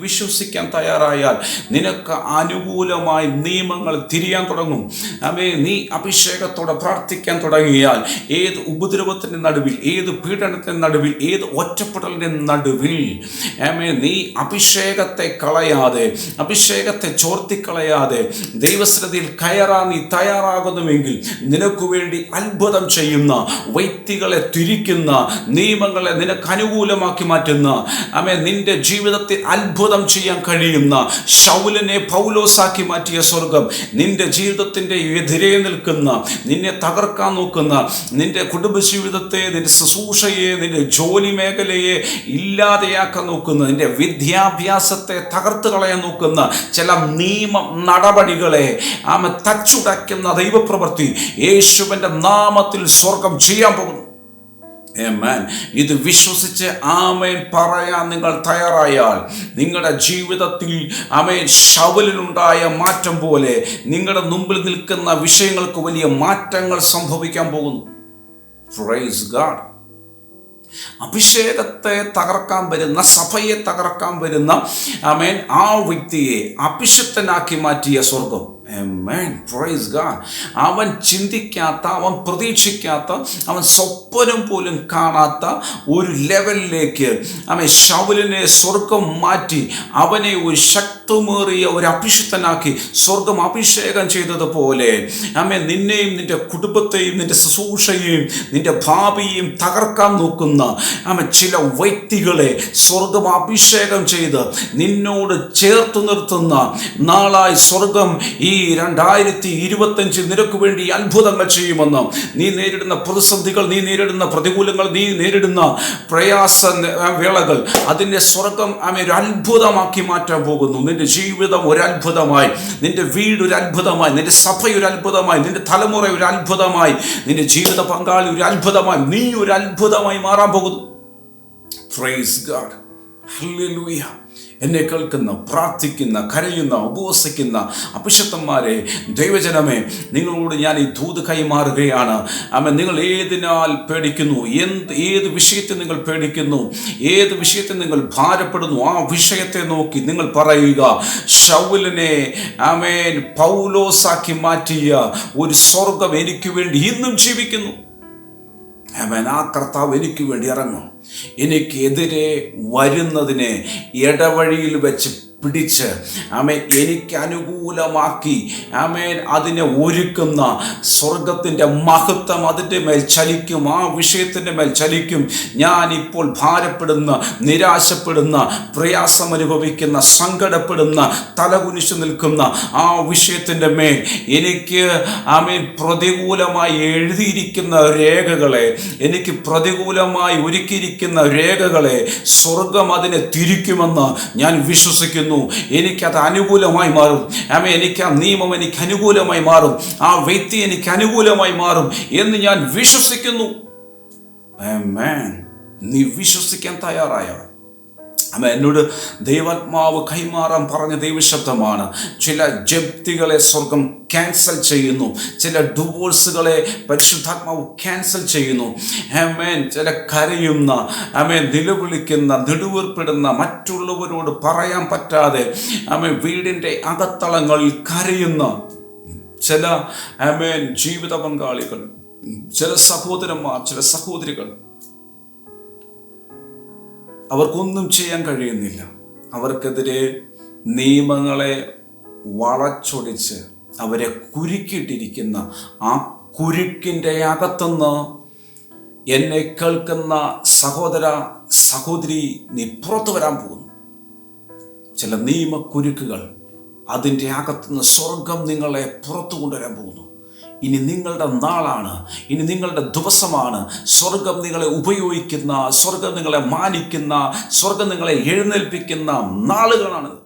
വിശ്വസിക്കാൻ തയ്യാറായാൽ നിനക്ക് അനുകൂലമായി നിയമങ്ങൾ തിരിയാൻ തുടങ്ങും. അമേ നീ അഭിഷേകത്തോടെ പ്രാർത്ഥിക്കാൻ തുടങ്ങിയാൽ ഏത് ഉപദ്രവത്തിന്റെ നടുവിൽ ഏത് പീഡനത്തിന്റെ നടുവിൽ ഏത് ഒറ്റപ്പെടലിന്റെ നടുവിൽ ആമേ നീ അഭിഷേകത്തെ കളയാതെ അഭിഷേകത്തെ ചോർത്തിക്കളയാതെ ദൈവശ്രദ്ധയിൽ കയറാൻ നീ തയ്യാറാകുന്നുവെങ്കിൽ നിനക്ക് വേണ്ടി അത്ഭുതം ചെയ്യുന്ന വ്യക്തികളെ തിരിക്കുന്ന നിയമങ്ങളെ നിനക്ക് അനുകൂലമാക്കി മാറ്റുന്ന ആമേ നിന്റെ ജീവിതത്തിൽ അത്ഭുതം ചെയ്യാൻ കഴിയുന്ന ശൗലിനെ പൗലോസാക്കി മാറ്റിയ സ്വർഗം നിന്റെ ജീവിതത്തിന്റെ എതിരെ നിൽക്കുന്ന നിന്നെ തകർക്കാൻ നോക്കുന്ന നിന്റെ കുടുംബജീവിതത്തെ നിന്റെ ശുശ്രൂഷയെ നിന്റെ ജോലി മേഖലയെ ഇല്ലാതെയാക്കാൻ നോക്കുന്ന നിന്റെ വിദ്യാഭ്യാസത്തെ തകർത്ത് കളയാൻ നോക്കുന്ന ചില നിയമ നടപടികളെ ആമ തച്ചുടയ്ക്കുന്ന ദൈവപ്രവൃത്തി യേശുവിന്റെ നാമത്തിൽ സ്വർഗം ചെയ്യാൻ പോകുന്നു. ഇത് വിശ്വസിച്ച് ആമേൻ പറയാൻ നിങ്ങൾ തയ്യാറായാൽ നിങ്ങളുടെ ജീവിതത്തിൽ ആമേൻ ശവലിലുണ്ടായ മാറ്റം പോലെ നിങ്ങളുടെ മുമ്പിൽ നിൽക്കുന്ന വിഷയങ്ങൾക്ക് വലിയ മാറ്റങ്ങൾ സംഭവിക്കാൻ പോകുന്നു. ഫ്രൈസ് ഗാഡ് അഭിഷേകത്തെ തകർക്കാൻ വരുന്ന സഭയെ തകർക്കാൻ വരുന്ന ആമേൻ ആ വ്യക്തിയെ അഭിഷിക്തനാക്കി മാറ്റിയ സ്വർഗം അവൻ ചിന്തിക്കാത്ത അവൻ പ്രതീക്ഷിക്കാത്ത അവൻ സ്വപ്നം പോലും കാണാത്ത ഒരു ലെവലിലേക്ക് അവൻ ശൗലിനെ സ്വർഗം മാറ്റി അവനെ ഒരു ശക്തമേറിയ ഒരു അഭിഷിക്തനാക്കി സ്വർഗം അഭിഷേകം ചെയ്തതുപോലെ അമ്മ നിന്നെയും നിന്റെ കുടുംബത്തെയും നിന്റെ ശുശ്രൂഷയെയും നിന്റെ ഭാവിയെയും തകർക്കാൻ നോക്കുന്ന അമ്മ ചില വ്യക്തികളെ സ്വർഗം അഭിഷേകം ചെയ്ത് നിന്നോട് ചേർത്ത് നിർത്തുന്ന നാളായി സ്വർഗം ഈ രണ്ടായിരത്തി ഇരുപത്തഞ്ചിൽ നിനക്ക് വേണ്ടി അത്ഭുതങ്ങൾ ചെയ്യുമെന്ന്. നീ നേരിടുന്ന പ്രതിസന്ധികൾ നീ നേരിടുന്ന പ്രതികൂലങ്ങൾ നീ നേരിടുന്ന പ്രയാസ വേളകൾ അതിന്റെ സ്വർഗം ആമെ ഒരു അത്ഭുതമാക്കി മാറ്റാൻ പോകുന്നു. നിന്റെ ജീവിതം ഒരു അത്ഭുതമായി നിന്റെ വീട് ഒരു അത്ഭുതമായി നിന്റെ സഭ ഒരു അത്ഭുതമായി നിന്റെ തലമുറ ഒരു അത്ഭുതമായി നിന്റെ ജീവിത പങ്കാളി ഒരു അത്ഭുതമായി നീ ഒരു അത്ഭുതമായി മാറാൻ പോകുന്നു. പ്രൈസ് ഗാഡ് ഹല്ലേലൂയ എന്നെ കേൾക്കുന്ന പ്രാർത്ഥിക്കുന്ന കരയുന്ന ഉപവസിക്കുന്ന അഭിഷക്തന്മാരെ ദൈവജനമേ നിങ്ങളോട് ഞാൻ ഈ ദൂത് കൈമാറുകയാണ്. അമ്മ നിങ്ങൾ ഏതിനാൽ പേടിക്കുന്നു? എന്ത് ഏത് വിഷയത്തെ നിങ്ങൾ പേടിക്കുന്നു? ഏത് വിഷയത്തെ നിങ്ങൾ ഭാരപ്പെടുന്നു? ആ വിഷയത്തെ നോക്കി നിങ്ങൾ പറയുക. ഷൗലിനെ ആമേൻ പൗലോസാക്കി മാറ്റിയ ഒരു സ്വർഗം എനിക്ക് വേണ്ടി ഇന്നും ജീവിക്കുന്നു. ആമേൻ. ആ കർത്താവ് എനിക്ക് വേണ്ടി ഇറങ്ങും. എനിക്കെതിരെ വരുന്നതിനെ ഇടവഴിയിൽ വെച്ച് പിടിച്ച് ആമേൻ എനിക്ക് അനുകൂലമാക്കി ആമേൻ അതിനെ ഒരുക്കുന്ന സ്വർഗത്തിന്റെ മഹത്വം അതിന്റെ മേൽ ചലിക്കും ആ വിഷയത്തിന്റെ മേൽ ചലിക്കും. ഞാൻ ഇപ്പോൾ ഭാരപ്പെടുന്ന നിരാശപ്പെടുന്ന പ്രയാസം അനുഭവിക്കുന്ന സങ്കടപ്പെടുന്ന തലകുനിച്ചു നിൽക്കുന്ന ആ വിഷയത്തിന്റെ മേൽ എനിക്ക് ആമേൻ പ്രതികൂലമായി എഴുതിയിരിക്കുന്ന രേഖകളെ എനിക്ക് പ്രതികൂലമായി ഒരുക്കിയിരിക്കുന്ന രേഖകളെ സ്വർഗം അതിനെ തിരിക്കുമെന്ന് ഞാൻ വിശ്വസിക്കുന്നു. എനിക്കത് അനുകൂലമായി മാറും. ആമ എനിക്ക് ആ നിയമം എനിക്ക് അനുകൂലമായി മാറും. ആ വ്യക്തി എനിക്ക് അനുകൂലമായി മാറും എന്ന് ഞാൻ വിശ്വസിക്കുന്നു. നീ വിശ്വസിക്കാൻ തയ്യാറായോ അമ്മ എന്നോട് ദൈവാത്മാവ് കൈമാറാൻ പറഞ്ഞ ദൈവശബ്ദമാണ്. ചില ജപ്തികളെ സ്വർഗം ക്യാൻസൽ ചെയ്യുന്നു. ചില ഡിവോഴ്സുകളെ പരിശുദ്ധാത്മാവ് ക്യാൻസൽ ചെയ്യുന്നു. ആമേൻ ചില കരയുന്ന ആമേൻ നിലവിളിക്കുന്ന നെടുവേർപ്പെടുന്ന മറ്റുള്ളവരോട് പറയാൻ പറ്റാതെ അമ്മ വീടിന്റെ അകത്തളങ്ങളിൽ കരയുന്ന ചില ആമേൻ ജീവിത പങ്കാളികൾ ചില സഹോദരന്മാർ ചില സഹോദരികൾ അവർക്കൊന്നും ചെയ്യാൻ കഴിയുന്നില്ല. അവർക്കെതിരെ നിയമങ്ങളെ വളച്ചൊടിച്ച് അവരെ കുരുക്കിട്ടിരിക്കുന്ന ആ കുരുക്കിന്റെ അകത്തുനിന്ന് എന്നെ കേൾക്കുന്ന സഹോദര സഹോദരി നീ പുറത്തു വരാൻ പോകുന്നു. ചില നിയമക്കുരുക്കുകൾ അതിന്റെ അകത്തുനിന്ന് സ്വർഗം നിങ്ങളെ പുറത്തു കൊണ്ടുവരാൻ പോകുന്നു. ഇനി നിങ്ങളുടെ നാളാണ്. ഇനി നിങ്ങളുടെ ദിവസമാണ്. സ്വർഗം നിങ്ങളെ ഉപയോഗിക്കുന്ന സ്വർഗം നിങ്ങളെ മാനിക്കുന്ന സ്വർഗം നിങ്ങളെ എഴുന്നേൽപ്പിക്കുന്ന നാളുകളാണ്